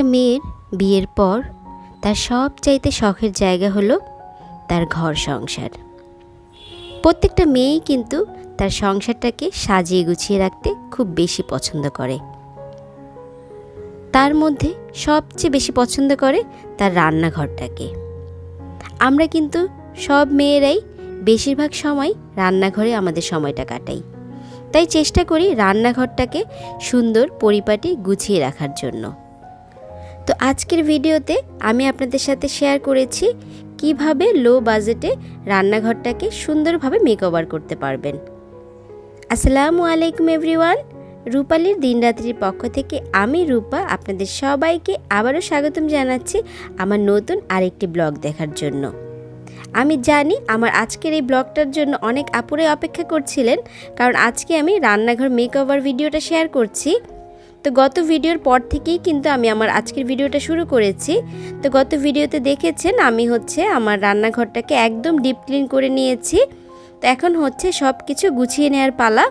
একটা মেয়ের বিয়ের পর তার সব চাইতে শখের জায়গা হলো তার ঘর সংসার। প্রত্যেকটা মেয়েই কিন্তু তার সংসারটাকে সাজিয়ে গুছিয়ে রাখতে খুব বেশি পছন্দ করে। তার মধ্যে সবচেয়ে বেশি পছন্দ করে তার রান্নাঘরটাকে। আমরা কিন্তু সব মেয়েরাই বেশিরভাগ সময় রান্নাঘরে আমাদের সময়টা কাটাই। তাই চেষ্টা করি রান্নাঘরটাকে সুন্দর পরিপাটি গুছিয়ে রাখার জন্য। তো আজকের ভিডিওতে আমি আপনাদের সাথে শেয়ার করেছি কীভাবে লো বাজেটে রান্নাঘরটাকে সুন্দরভাবে মেকওভার করতে পারবেন। আসসালামু আলাইকুম এভরিওয়ান রূপালির দিনরাত্রির পক্ষ থেকে আমি রূপা আপনাদের সবাইকে আবারও স্বাগতম জানাচ্ছি আমার নতুন আরেকটি ব্লগ দেখার জন্য। আমি জানি আমার আজকের এই ব্লগটার জন্য অনেক আপুরে অপেক্ষা করছিলেন, কারণ আজকে আমি রান্নাঘর মেকওভার ভিডিওটা শেয়ার করছি। তো গত ভিডিওর পর থেকেই কিন্তু আমি আমার আজকের ভিডিওটা শুরু করেছি। তো গত ভিডিওতে দেখেছেন আমি হচ্ছে আমার রান্নাঘরটাকে একদম ডিপ ক্লিন করে নিয়েছি। তো এখন হচ্ছে সব কিছু গুছিয়ে নেওয়ার পালা।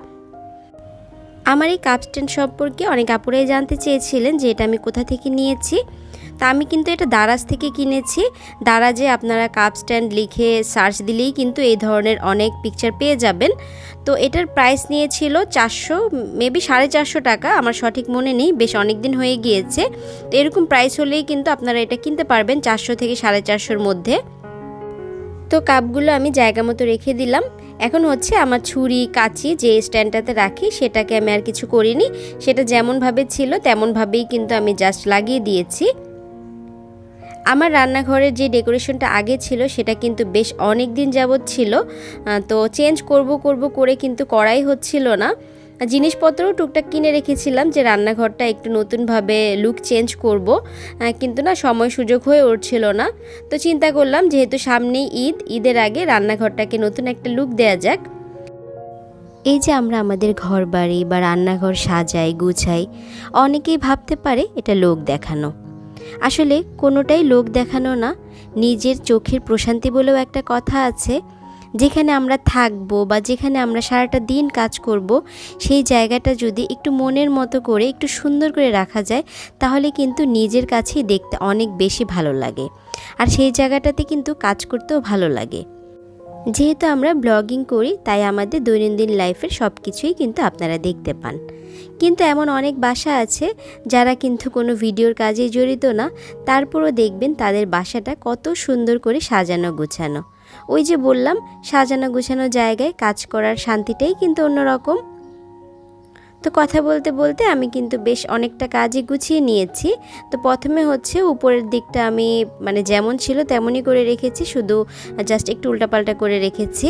আমার এই কাপ স্ট্যান্ড সম্পর্কে অনেক আপুরাই জানতে চেয়েছিলেন যে এটা আমি কোথা থেকে নিয়েছি। তা আমি কিন্তু এটা দারাজ থেকে কিনেছি। দারাজে আপনারা কাপ স্ট্যান্ড লিখে সার্চ দিলেই কিন্তু এই ধরনের অনেক পিকচার পেয়ে যাবেন। তো এটার প্রাইস নিয়েছিল চারশো মেবি সাড়ে চারশো টাকা, আমার সঠিক মনে নেই, বেশ অনেক দিন হয়ে গিয়েছে। তো এরকম প্রাইস হলেই কিন্তু আপনারা এটা কিনতে পারবেন চারশো থেকে সাড়ে চারশোর মধ্যে। তো কাপগুলো আমি জায়গা মতো রেখে দিলাম। এখন হচ্ছে আমার ছুরি, কাঁচি যে স্ট্যান্ডটাতে রাখি, সেটাকে আমি আর কিছু করিনি। সেটা যেমনভাবে ছিল, তেমনভাবেই কিন্তু আমি জাস্ট লাগিয়ে দিয়েছি। আমার রান্নাঘরের যে ডেকোরেশনটা আগে ছিল, সেটা কিন্তু বেশ অনেক দিন যাবৎ ছিল। তো চেঞ্জ করব করব করে কিন্তু করাই হচ্ছিল না। জিনিসপত্রও টুকটাক কিনে রেখেছিলাম যে রান্নাঘরটা একটু নতুনভাবে লুক চেঞ্জ করব। কিন্তু না, সময় সুযোগ হয়ে উঠছিল না। তো চিন্তা করলাম, যেহেতু সামনেই ঈদ, ঈদের আগে রান্নাঘরটাকে নতুন একটা লুক দেয়া যাক। এই যে আমরা আমাদের ঘর বাড়ি বা রান্নাঘর সাজাই, গুছাই, অনেকেই ভাবতে পারে এটা লোক দেখানো। আসলে কোনোটাই লোক দেখানো না, নিজের চোখের প্রশান্তি বলেও একটা কথা আছে, যেখানে আমরা থাকব বা যেখানে আমরা সারাটা দিন কাজ করব, সেই জায়গাটা যদি একটু মনের মতো করে, একটু সুন্দর করে রাখা যায়, তাহলে কিন্তু নিজের কাছেই দেখতে অনেক বেশি ভালো লাগে। আর সেই জায়গাটাতে কিন্তু কাজ করতেও ভালো লাগে। যেহেতু আমরা ব্লগিং করি, তাই আমাদের দৈনন্দিন লাইফের সব কিছুই কিন্তু আপনারা দেখতে পান। কিন্তু এমন অনেক বাসা আছে যারা কিন্তু কোনো ভিডিওর কাজে জড়িত না। তারপরও দেখবেন তাদের বাসাটা কত সুন্দর করে সাজানো গোছানো। ওই যে বললাম, সাজানো গোছানো জায়গায় কাজ করার শান্তিটাই কিন্তু অন্যরকম। তো কথা বলতে বলতে আমি কিন্তু বেশ অনেকটা কাজই গুছিয়ে নিয়েছি। তো প্রথমে হচ্ছে উপরের দিকটা আমি মানে যেমন ছিল তেমনই করে রেখেছি, শুধু জাস্ট একটু উল্টাপাল্টা করে রেখেছি।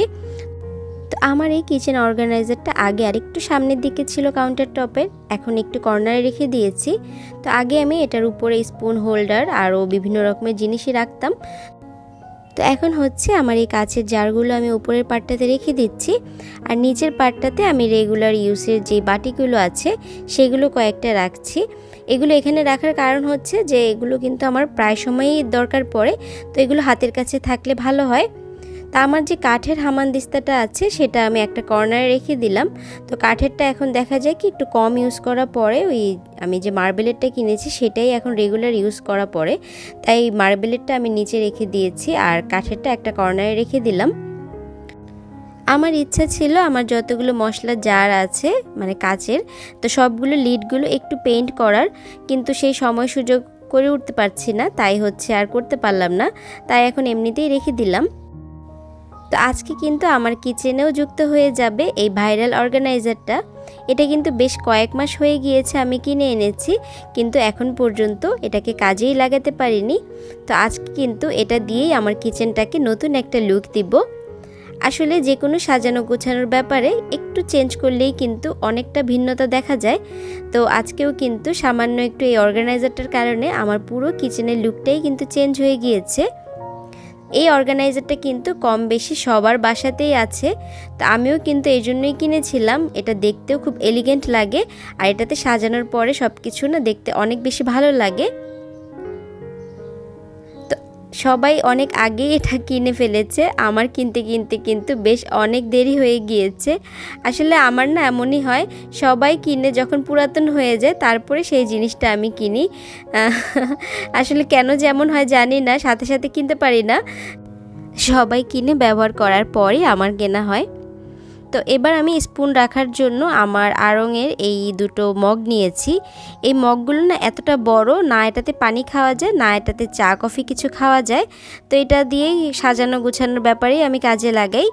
তো আমার এই কিচেন অর্গানাইজারটা আগে আর একটু সামনের দিকে ছিল কাউন্টার টপের এখন একটু কর্নারে রেখে দিয়েছি। তো আগে আমি এটার উপরে স্পুন হোল্ডার আরও বিভিন্ন রকমের জিনিসই রাখতাম। তো এখন হচ্ছে আমার এই কাছের জারগুলো আমি উপরের পাটটাতে রেখে দিচ্ছি। আর নিচের পাটটাতে আমি রেগুলার ইউজের যে বাটিগুলো আছে, সেগুলো কয়েকটা রাখছি। এগুলো এখানে রাখার কারণ হচ্ছে যে এগুলো কিন্তু আমার প্রায় সময়ই দরকার পড়ে। তো এগুলো হাতের কাছে থাকলে ভালো হয়। তা আমার যে কাঠের হামানদিস্তাটা আছে, সেটা আমি একটা কর্নারে রেখে দিলাম। তো কাঠেরটা এখন দেখা যায় কি, একটু কম ইউজ করার পরে ওই আমি যে মার্বেলেরটা কিনেছি, সেটাই এখন রেগুলার ইউজ করা পরে, তাই মার্বেলেরটা আমি নিচে রেখে দিয়েছি আর কাঠেরটা একটা কর্নারে রেখে দিলাম। আমার ইচ্ছা ছিল আমার যতগুলো মশলা জার আছে মানে কাচের, তো সবগুলো লিডগুলো একটু পেইন্ট করার, কিন্তু সেই সময় সুযোগ করে উঠতে পারছি না, তাই হচ্ছে আর করতে পারলাম না। তাই এখন এমনিতেই রেখে দিলাম। তো আজকে কিন্তু আমার কিচেনেও যুক্ত হয়ে যাবে এই ভাইরাল অর্গানাইজারটা। এটা কিন্তু বেশ কয়েক মাস হয়ে গিয়েছে আমি কিনে এনেছি, কিন্তু এখন পর্যন্ত এটাকে কাজেই লাগাতে পারিনি। তো আজকে কিন্তু এটা দিয়েই আমার কিচেনটাকে নতুন একটা লুক দিব। আসলে যে কোনো সাজানো গোছানোর ব্যাপারে একটু চেঞ্জ করলেই কিন্তু অনেকটা ভিন্নতা দেখা যায়। তো আজকেও কিন্তু সামান্য একটু এই অর্গানাইজারটার কারণে আমার পুরো কিচেনের লুকটাই কিন্তু চেঞ্জ হয়ে গিয়েছে। এই অর্গানাইজারটা কিন্তু কম বেশি সবার বাসাতেই আছে। তো আমিও কিন্তু এই জন্যই কিনেছিলাম। এটা দেখতেও খুব এলিগেন্ট লাগে। আর এটাতে সাজানোর পরে সব কিছু না দেখতে অনেক বেশি ভালো লাগে। সবাই অনেক আগে এটা কিনে ফেলেছে। আমার কিনতে কিনতে, কিন্তু বেশ অনেক দেরি হয়ে গিয়েছে। আসলে আমার না এমনই হয়, সবাই কিনে যখন পুরাতন হয়ে যায়, তারপরে সেই জিনিসটা আমি কিনি। আসলে কেন যেমন হয় জানি না, সাথে সাথে কিনতে পারি না। সবাই কিনে ব্যবহার করার পরই আমার কেনা হয়। তো এবার আমি স্পুন রাখার জন্য আমার আড়ঙের এই দুটো মগ নিয়েছি। এই মগগুলো না এতটা বড়, না এটাতে পানি খাওয়া যায়, না এটাতে চা, কফি কিছু খাওয়া যায়। তো এটা দিয়েই সাজানো গোছানোর ব্যাপারেই আমি কাজে লাগাই।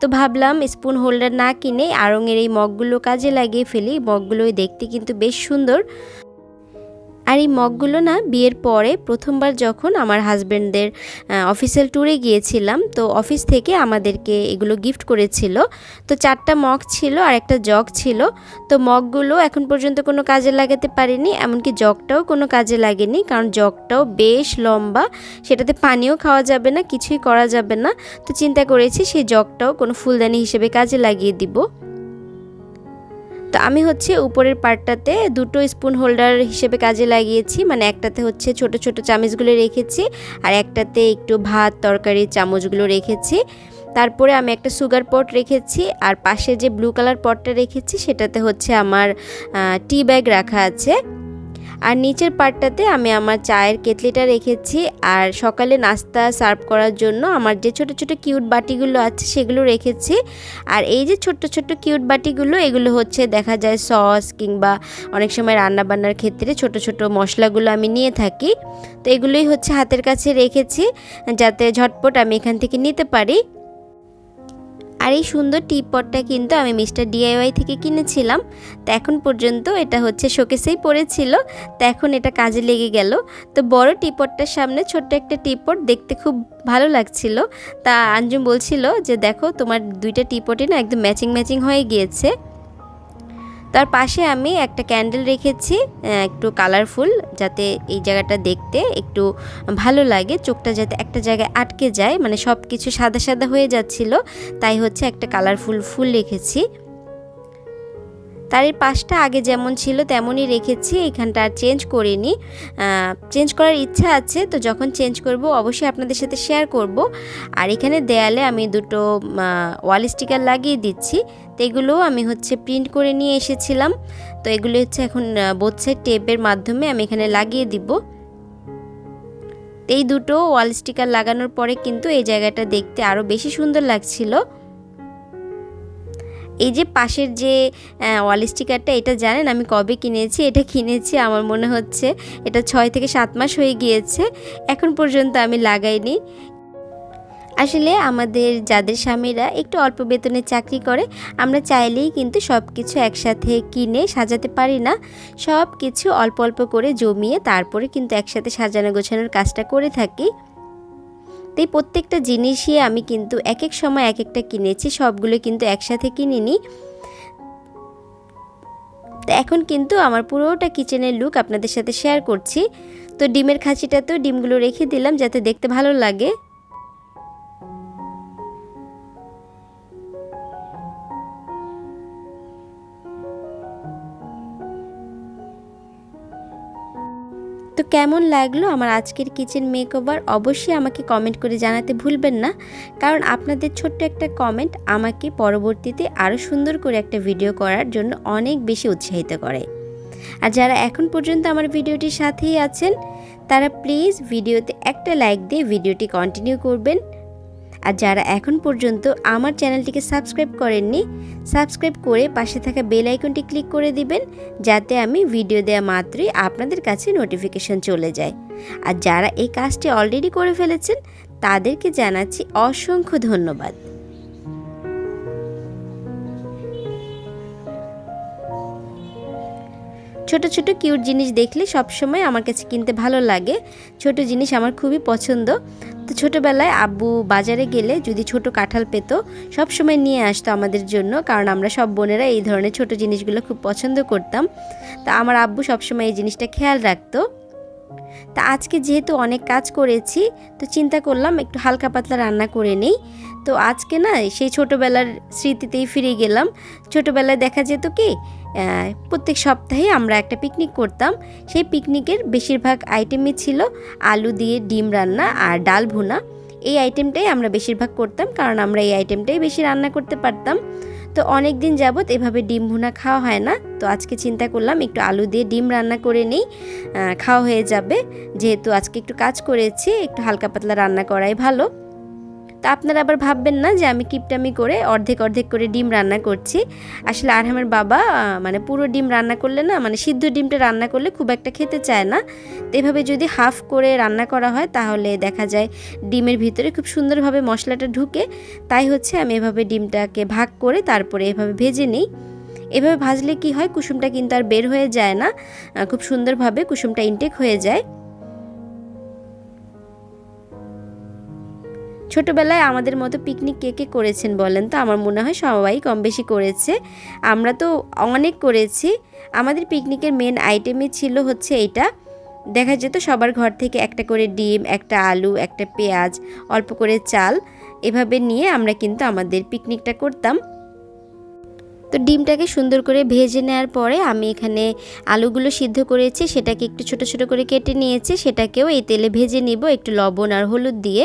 তো ভাবলাম স্পুন হোল্ডার না কিনে আড়ঙের এই মগগুলো কাজে লাগিয়ে ফেলি। মগগুলো দেখতে কিন্তু বেশ সুন্দর। আর এই মগগুলো না বিয়ের পরে প্রথমবার যখন আমার হাজব্যান্ডদের অফিসিয়াল ট্যুরে গিয়েছিলাম, তো অফিস থেকে আমাদেরকে এগুলো গিফট করেছিল। তো চারটা মগ ছিল আর একটা জগ ছিল। তো মগগুলো এখন পর্যন্ত কোনো কাজে লাগাতে পারিনি, এমনকি জগটাও কোনো কাজে লাগেনি, কারণ জগটাও বেশ লম্বা। সেটাতে পানিও খাওয়া যাবে না, কিছুই করা যাবে না। তো চিন্তা করেছি সেই জগটাও কোনো ফুলদানি হিসেবে কাজে লাগিয়ে দিব। তো আমি হচ্ছে উপরের পার্টটাতে দুটো স্পুন হোল্ডার হিসেবে কাজে লাগিয়েছি। মানে একটাতে হচ্ছে ছোট ছোট চামচগুলো রেখেছি আর একটাতে একটু ভাত, তরকারি, চামচগুলো রেখেছি। তারপরে আমি একটা সুগার পট রেখেছি আর পাশে যে ব্লু কালার পটটা রেখেছি সেটাতে হচ্ছে আমার টি ব্যাগ রাখা আছে। আর নিচের পার্টটাতে আমি আমার চায়ের কেতলিটা রেখেছি আর সকালে নাস্তা সার্ভ করার জন্য আমার যে ছোট ছোট কিউট বাটিগুলো আছে সেগুলো রেখেছি। আর এই যে ছোট্ট ছোট্ট কিউট বাটিগুলো, এগুলো হচ্ছে দেখা যায় সস কিংবা অনেক সময় রান্না বান্নার ক্ষেত্রে ছোট ছোট মশলাগুলো আমি নিয়ে থাকি। তো এগুলোই হচ্ছে হাতের কাছে রেখেছি, যাতে ঝটপট আমি এখান থেকে নিতে পারি। আর এই সুন্দর টি পটটা কিন্তু আমি মিস্টার ডিআইওয়াই থেকে কিনেছিলাম। তো এখন পর্যন্ত এটা হচ্ছে শোকেসেই পড়েছিল। তো এখন এটা কাজে লেগে গেল। তো বড় টিপটটার সামনে ছোট্ট একটা টিপট দেখতে খুব ভালো লাগছিল। তা আঞ্জুম বলছিল যে, দেখো, তোমার দুইটা টিপটে না একদম ম্যাচিং ম্যাচিং হয়ে গিয়েছে। তার পাশে আমি একটা ক্যান্ডেল রেখেছি একটু কালারফুল যাতে এই জায়গাটা দেখতে একটু ভালো লাগে, চোখটা যাতে একটা জায়গায় আটকে যায় মানে সব কিছু সাদা সাদা হয়ে যাচ্ছিল, তাই হচ্ছে একটা কালারফুল ফুল রেখেছি। তার এই পাশটা আগে যেমন ছিল তেমনই রেখেছি, এখানটা আর চেঞ্জ করিনি। চেঞ্জ করার ইচ্ছা আছে, তো যখন চেঞ্জ করব অবশ্যই আপনাদের সাথে শেয়ার করব। আর এখানে দেয়ালে আমি দুটো ওয়াল স্টিকার লাগিয়ে দিচ্ছি তো এগুলোও আমি হচ্ছে প্রিন্ট করে নিয়ে এসেছিলাম। তো এগুলো হচ্ছে এখন বোথ সাইড টেপের মাধ্যমে আমি এখানে লাগিয়ে দিব। এই দুটো ওয়াল স্টিকার লাগানোর পরে কিন্তু এই জায়গাটা দেখতে আরও বেশি সুন্দর লাগছিল। এই যে পাশের যে ওয়াল স্টিকারটা এটা জানেন আমি কবে কিনেছি? এটা কিনেছি আমার মনে হচ্ছে এটা ছয় থেকে সাত মাস হয়ে গিয়েছে। এখন পর্যন্ত আমি লাগাইনি। আসলে আমাদের যাদের স্বামীরা একটু অল্প বেতনে চাকরি করে, আমরা চাইলেই কিন্তু সব কিছু একসাথে কিনে সাজাতে পারি না। সব কিছু অল্প অল্প করে জমিয়ে তারপরে কিন্তু একসাথে সাজানো গোছানোর কাজটা করে থাকি। তাই প্রত্যেকটা জিনিসই আমি কিন্তু এক এক সময় এক একটা কিনেছি, সবগুলো কিন্তু একসাথে কিনিনি। তো এখন কিন্তু আমার পুরোটা কিচেনের লুক আপনাদের সাথে শেয়ার করছি। তো ডিমের খাঁচিটাতেও ডিমগুলো রেখে দিলাম যাতে দেখতে ভালো লাগে। তো কেমন লাগল আমার আজকের কিচেন মেকওভার? অবশ্যই আমাকে কমেন্ট করে জানাতে ভুলবেন না। কারণ আপনাদের ছোট্ট একটা কমেন্ট আমাকে পরবর্তীতে আরও সুন্দর করে একটা ভিডিও করার জন্য অনেক বেশি উৎসাহিত করে। আর যারা এখন পর্যন্ত আমার ভিডিওটির সাথেই আছেন, তারা প্লিজ ভিডিওতে একটা লাইক দিয়ে ভিডিওটি কন্টিনিউ করবেন। আর যারা এখন পর্যন্ত আমার চ্যানেলটিকে সাবস্ক্রাইব করেননি, সাবস্ক্রাইব করে পাশে থাকা বেল আইকনটি ক্লিক করে দিবেন, যাতে আমি ভিডিও দেওয়া মাত্রই আপনাদের কাছে নোটিফিকেশন চলে যায়। আর যারা এই কাজটি অলরেডি করে ফেলেছেন, তাদেরকে জানাচ্ছি অসংখ্য ধন্যবাদ। ছোট ছোট কিউট জিনিস দেখলে সবসময় আমার কাছে কিনতে ভালো লাগে। ছোট জিনিস আমার খুবই পছন্দ। তো ছোটোবেলায় আব্বু বাজারে গেলে যদি ছোট কাঁঠাল পেতো, সব সময় নিয়ে আসতো আমাদের জন্য, কারণ আমরা সব বোনেরা এই ধরনের ছোট জিনিসগুলো খুব পছন্দ করতাম। তা আমার আব্বু সবসময় এই জিনিসটা খেয়াল রাখতো। তা আজকে যেহেতু অনেক কাজ করেছি, তো চিন্তা করলাম একটু হালকা পাতলা রান্না করে নেই। তো আজকে না সেই ছোটোবেলার স্মৃতিতেই ফিরে গেলাম। ছোটোবেলায় দেখা যেত কি প্রত্যেক সপ্তাহে আমরা একটা পিকনিক করতাম। সেই পিকনিকের বেশিরভাগ আইটেমই ছিল আলু দিয়ে ডিম রান্না আর ডাল ভুনা। এই আইটেমটাই আমরা বেশিরভাগ করতাম কারণ আমরা এই আইটেমটাই বেশি রান্না করতে পারতাম। তো অনেক দিন যাবৎ এভাবে ডিম ভুনা খাওয়া হয় না। তো আজকে চিন্তা করলাম একটু আলু দিয়ে ডিম রান্না করে নিই খাওয়া হয়ে যাবে। যেহেতু আজকে একটু কাজ করেছি, একটু হালকা পাতলা রান্না করাই ভালো। তা আপনারা আবার ভাববেন না যে আমি কিপটামি করে অর্ধেক অর্ধেক করে ডিম রান্না করছি। আসলে আরহামের বাবা মানে পুরো ডিম রান্না করলে না মানে সিদ্ধ ডিমটা রান্না করলে খুব একটা খেতে চায় না। তো এভাবে যদি হাফ করে রান্না করা হয়, তাহলে দেখা যায় ডিমের ভিতরে খুব সুন্দরভাবে মশলাটা ঢুকে। তাই হচ্ছে আমি এভাবে ডিমটাকে ভাগ করে তারপরে এভাবে ভেজে নিই। এভাবে ভাজলে কি হয়, কুসুমটা কিন্তু আর বের হয়ে যায় না। খুব সুন্দরভাবে কুসুমটা ইনটেক হয়ে যায়। ছোটোবেলায় আমাদের মতো পিকনিক কে কে করেছেন বলেন তো? আমার মনে হয় সবাই কম বেশি করেছে। আমরা তো অনেক করেছি। আমাদের পিকনিকের মেন আইটেমই ছিল হচ্ছে এইটা। দেখা যেত সবার ঘর থেকে একটা করে ডিম, একটা আলু, একটা পেঁয়াজ, অল্প করে চাল এভাবে নিয়ে আমরা কিন্তু আমাদের পিকনিকটা করতাম। তো ডিমটাকে সুন্দর করে ভেজে নেওয়ার পরে আমি এখানে আলুগুলো সিদ্ধ করেছি, সেটাকে একটু ছোট ছোট করে কেটে নিয়েছি, সেটাকেও এই তেলে ভেজে নিব, একটু লবণ আর হলুদ দিয়ে।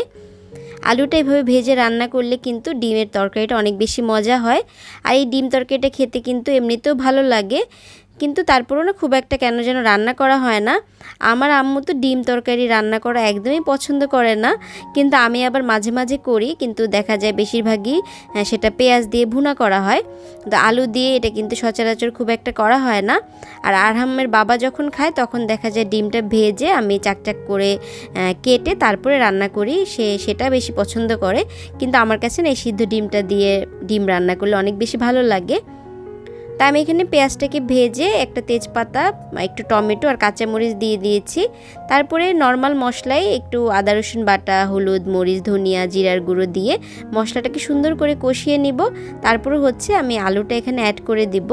আলুটা এভাবে ভেজে রান্না করলে কিন্তু ডিমের তরকারিটা অনেক বেশি মজা হয়। আর এই ডিম তরকারিটা খেতে কিন্তু এমনিতেও ভালো লাগে। কিন্তু তারপরও না খুব একটা কেন যেন রান্না করা হয় না। আমার আম্মু তো ডিম তরকারি রান্না করা একদমই পছন্দ করে না। কিন্তু আমি আবার মাঝে মাঝে করি, কিন্তু দেখা যায় বেশিরভাগই সেটা পেঁয়াজ দিয়ে ভুনা করা হয়। তো আলু দিয়ে এটা কিন্তু সচরাচর খুব একটা করা হয় না। আর আরহামের বাবা যখন খায়, তখন দেখা যায় ডিমটা ভেজে আমি চাকচাক করে কেটে তারপরে রান্না করি। সে সেটা বেশি পছন্দ করে। কিন্তু আমার কাছে না এই সিদ্ধ ডিমটা দিয়ে ডিম রান্না করলে অনেক বেশি ভালো লাগে। তা আমি এখানে পেঁয়াজটাকে ভেজে একটা তেজপাতা, একটু টমেটো আর কাঁচামরিচ দিয়ে দিয়েছি। তারপরে নর্মাল মশলায় একটু আদা, রসুন বাটা, হলুদ, মরিচ, ধনিয়া, জিরার গুঁড়ো দিয়ে মশলাটাকে সুন্দর করে কষিয়ে নিব। তারপরে হচ্ছে আমি আলুটা এখানে অ্যাড করে দিব।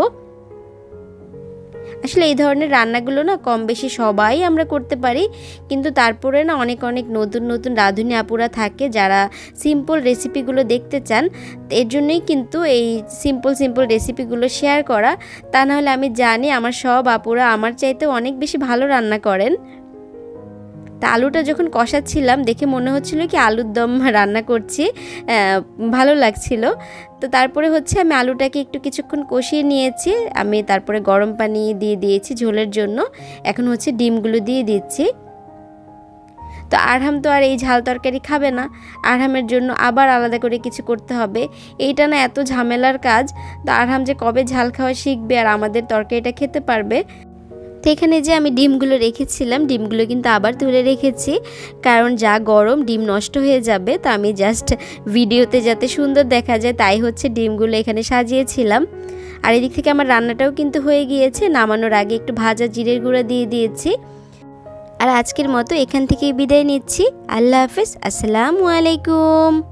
আসলে এই ধরনের রান্নাগুলো না কম বেশি সবাই আমরা করতে পারি, কিন্তু তারপরে না অনেক অনেক নতুন নতুন রাঁধুনি আপুরা থাকে যারা সিম্পল রেসিপিগুলো দেখতে চান, এর জন্যই কিন্তু এই সিম্পল সিম্পল রেসিপিগুলো শেয়ার করা। তা নাহলে আমি জানি আমার সব আপুরা আমার চাইতে অনেক বেশি ভালো রান্না করেন। তা আলুটা যখন কষাচ্ছিলাম, দেখে মনে হচ্ছিল কি আলুর দম রান্না করছি ভালো লাগছিল। তো তারপরে হচ্ছে আমি আলুটাকে একটু কিছুক্ষণ কষিয়ে নিয়েছি। আমি তারপরে গরম পানি দিয়ে দিয়েছি ঝোলের জন্য। এখন হচ্ছে ডিমগুলো দিয়ে দিচ্ছি। তো আরহাম তো আর এই ঝাল তরকারি খাবে না। আরহামের জন্য আবার আলাদা করে কিছু করতে হবে। এইটা না এত ঝামেলার কাজ। তো আরহাম যে কবে ঝাল খাওয়া শিখবে আর আমাদের তরকারিটা খেতে পারবে। তো এখানে যে আমি ডিমগুলো রেখেছিলাম, ডিমগুলো কিন্তু আবার তুলে রেখেছি। কারণ যা গরম, ডিম নষ্ট হয়ে যাবে। তো আমি জাস্ট ভিডিওতে যাতে সুন্দর দেখা যায়, তাই হচ্ছে ডিমগুলো এখানে সাজিয়েছিলাম। আর এদিক থেকে আমার রান্নাটাও কিন্তু হয়ে গিয়েছে। নামানোর আগে একটু ভাজা জিরের গুঁড়া দিয়ে দিয়েছি। আর আজকের মতো এখান থেকেই বিদায় নিচ্ছি। আল্লাহ হাফেজ। আসসালামু আলাইকুম।